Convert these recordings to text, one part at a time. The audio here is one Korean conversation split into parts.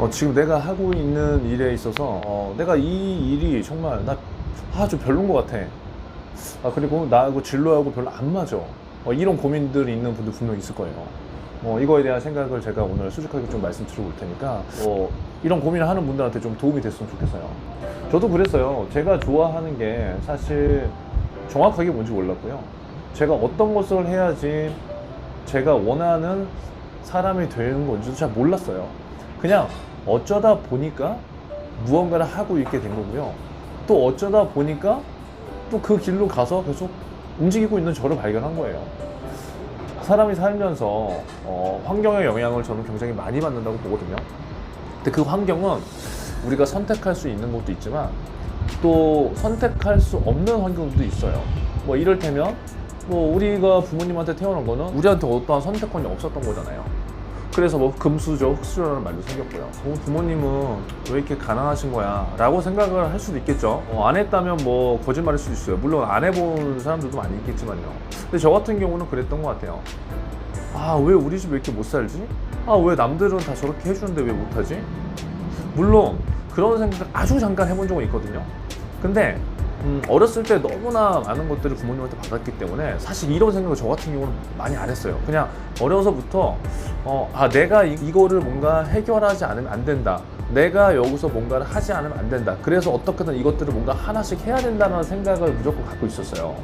어, 지금 내가 하고 있는 일에 있어서 어, 내가 이 일이 정말 나 아주 별론 것 같아. 아 그리고 나하고 진로하고 별로 안 맞아. 어, 이런 고민들이 있는 분들 분명 있을 거예요. 어, 이거에 대한 생각을 제가 오늘 수직하게 좀 말씀드리고 올 테니까 어, 이런 고민을 하는 분들한테 좀 도움이 됐으면 좋겠어요. 저도 그랬어요. 제가 좋아하는 게 사실 정확하게 뭔지 몰랐고요. 제가 어떤 것을 해야지 제가 원하는 사람이 되는 건지도 잘 몰랐어요. 그냥 어쩌다 보니까 무언가를 하고 있게 된 거고요. 또 어쩌다 보니까 또 그 길로 가서 계속 움직이고 있는 저를 발견한 거예요. 사람이 살면서 어, 환경의 영향을 저는 굉장히 많이 받는다고 보거든요. 근데 그 환경은 우리가 선택할 수 있는 것도 있지만 또 선택할 수 없는 환경도 있어요. 뭐 이를테면 뭐 우리가 부모님한테 태어난 거는 우리한테 어떠한 선택권이 없었던 거잖아요. 그래서 뭐 금수저, 흑수저라는 말도 생겼고요. 어, 부모님은 왜 이렇게 가난하신 거야? 라고 생각을 할 수도 있겠죠. 어, 안 했다면 뭐 거짓말일 수도 있어요. 물론 안 해본 사람들도 많이 있겠지만요. 근데 저 같은 경우는 그랬던 것 같아요. 아, 왜 우리 집 왜 이렇게 못 살지? 아, 왜 남들은 다 저렇게 해주는데 왜 못하지? 물론 그런 생각 아주 잠깐 해본 적은 있거든요. 근데 음, 어렸을 때 너무나 많은 것들을 부모님한테 받았기 때문에 사실 이런 생각을 저 같은 경우는 많이 안 했어요. 그냥 어려서부터 어, 아 내가 이, 이거를 뭔가 해결하지 않으면 안 된다. 내가 여기서 뭔가를 하지 않으면 안 된다. 그래서 어떻게든 이것들을 뭔가 하나씩 해야 된다는 생각을 무조건 갖고 있었어요.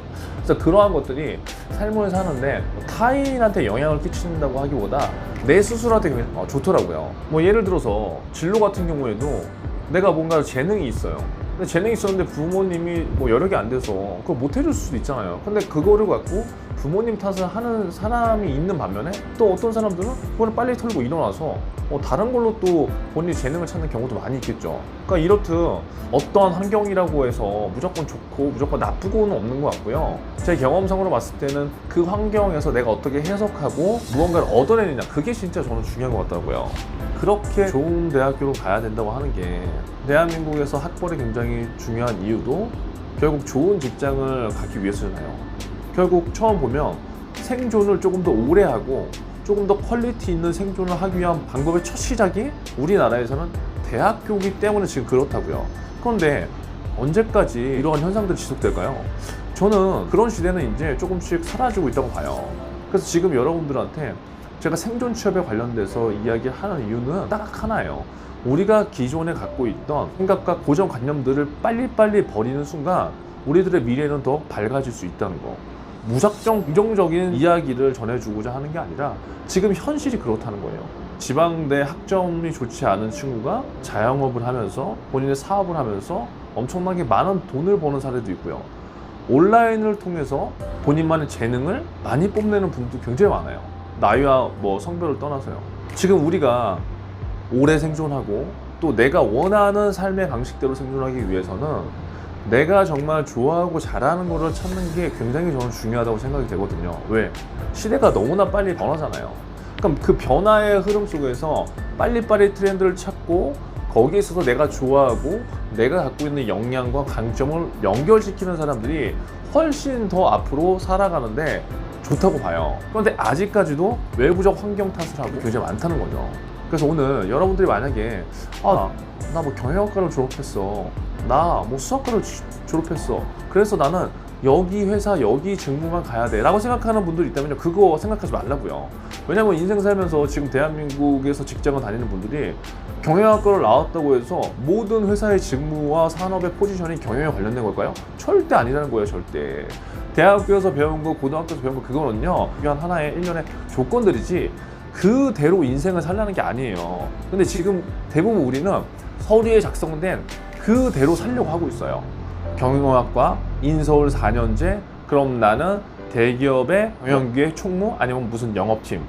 그래서 그러한 것들이 삶을 사는데 뭐 타인한테 영향을 끼친다고 하기보다 내 스스로한테 어, 좋더라고요. 뭐 예를 들어서 진로 같은 경우에도 내가 뭔가 재능이 있어요. 근데 재능이 있었는데 부모님이 뭐 여력이 안 돼서 그걸 못 해줄 수도 있잖아요. 근데 그거를 갖고 부모님 탓을 하는 사람이 있는 반면에 또 어떤 사람들은 그걸 빨리 털고 일어나서 어, 다른 걸로 또 본인이 재능을 찾는 경우도 많이 있겠죠. 그러니까 이렇듯 어떠한 환경이라고 해서 무조건 좋고 무조건 나쁘고는 없는 것 같고요. 제 경험상으로 봤을 때는 그 환경에서 내가 어떻게 해석하고 무언가를 얻어내느냐 그게 진짜 저는 중요한 것 같더라고요. 그렇게 좋은 대학교로 가야 된다고 하는 게 대한민국에서 학벌이 굉장히 중요한 이유도 결국 좋은 직장을 가기 위해서잖아요. 결국 처음 보면 생존을 조금 더 오래 하고 조금 더 퀄리티 있는 생존을 하기 위한 방법의 첫 시작이 우리나라에서는 대학교이기 때문에 지금 그렇다고요. 그런데 언제까지 이러한 현상들이 지속될까요? 저는 그런 시대는 이제 조금씩 사라지고 있다고 봐요. 그래서 지금 여러분들한테 제가 생존 취업에 관련돼서 이야기하는 이유는 딱 하나예요. 우리가 기존에 갖고 있던 생각과 고정관념들을 빨리빨리 버리는 순간 우리들의 미래는 더 밝아질 수 있다는 거. 무작정 긍정적인 이야기를 전해주고자 하는 게 아니라 지금 현실이 그렇다는 거예요. 지방대 학점이 좋지 않은 친구가 자영업을 하면서 본인의 사업을 하면서 엄청나게 많은 돈을 버는 사례도 있고요. 온라인을 통해서 본인만의 재능을 많이 뽐내는 분도 굉장히 많아요. 나이와 뭐 성별을 떠나서요. 지금 우리가 오래 생존하고 또 내가 원하는 삶의 방식대로 생존하기 위해서는 내가 정말 좋아하고 잘하는 거를 찾는 게 굉장히 저는 중요하다고 생각이 되거든요. 왜? 시대가 너무나 빨리 변하잖아요. 그럼 그 변화의 흐름 속에서 빨리빨리 트렌드를 찾고 거기에 있어서 내가 좋아하고 내가 갖고 있는 역량과 강점을 연결시키는 사람들이 훨씬 더 앞으로 살아가는데 좋다고 봐요. 그런데 아직까지도 외부적 환경 탓을 하고 굉장히 많다는 거죠. 그래서 오늘 여러분들이 만약에 아, 나 뭐 경영학과를 졸업했어. 나 뭐 수학과를 지- 졸업했어. 그래서 나는 여기 회사 여기 직무만 가야 돼 라고 생각하는 분들이 있다면 그거 생각하지 말라고요 왜냐면 인생 살면서 지금 대한민국에서 직장을 다니는 분들이 경영학과를 나왔다고 해서 모든 회사의 직무와 산업의 포지션이 경영에 관련된 걸까요? 절대 아니라는 거예요 절대 대학교에서 배운 거 고등학교에서 배운 거 그거는요 이한 하나의 일련의 조건들이지 그대로 인생을 살라는 게 아니에요. 근데 지금 대부분 우리는 서류에 작성된 그대로 살려고 하고 있어요. 경영학과 인서울 4년제 그럼 나는 대기업의 경영기획 총무 아니면 무슨 영업팀.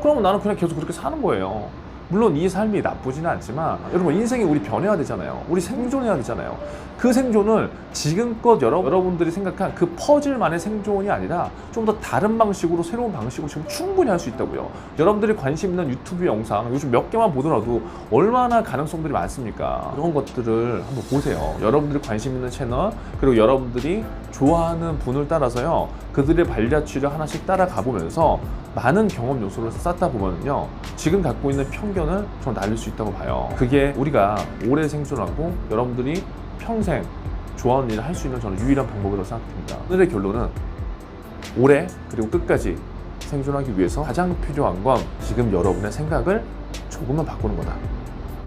그럼 나는 그냥 계속 그렇게 사는 거예요 물론 이 삶이 나쁘지는 않지만 여러분 인생이 우리 변해야 되잖아요. 우리 생존해야 되잖아요. 그 생존을 지금껏 여러, 여러분들이 생각한 그 퍼즐만의 생존이 아니라 좀 더 다른 방식으로 새로운 방식으로 지금 충분히 할 수 있다고요. 여러분들이 관심 있는 유튜브 영상 요즘 몇 개만 보더라도 얼마나 가능성들이 많습니까? 이런 것들을 한번 보세요. 여러분들이 관심 있는 채널 그리고 여러분들이 좋아하는 분을 따라서요 그들의 발자취를 하나씩 따라가 보면서 많은 경험 요소를 쌓다 보면요 지금 갖고 있는 편견 편견을 저는 날릴 수 있다고 봐요. 그게 우리가 오래 생존하고 여러분들이 평생 좋아하는 일을 할 수 있는 저는 유일한 방법이라고 생각됩니다. 오늘의 결론은 오래 그리고 끝까지 생존하기 위해서 가장 필요한 건 지금 여러분의 생각을 조금만 바꾸는 거다.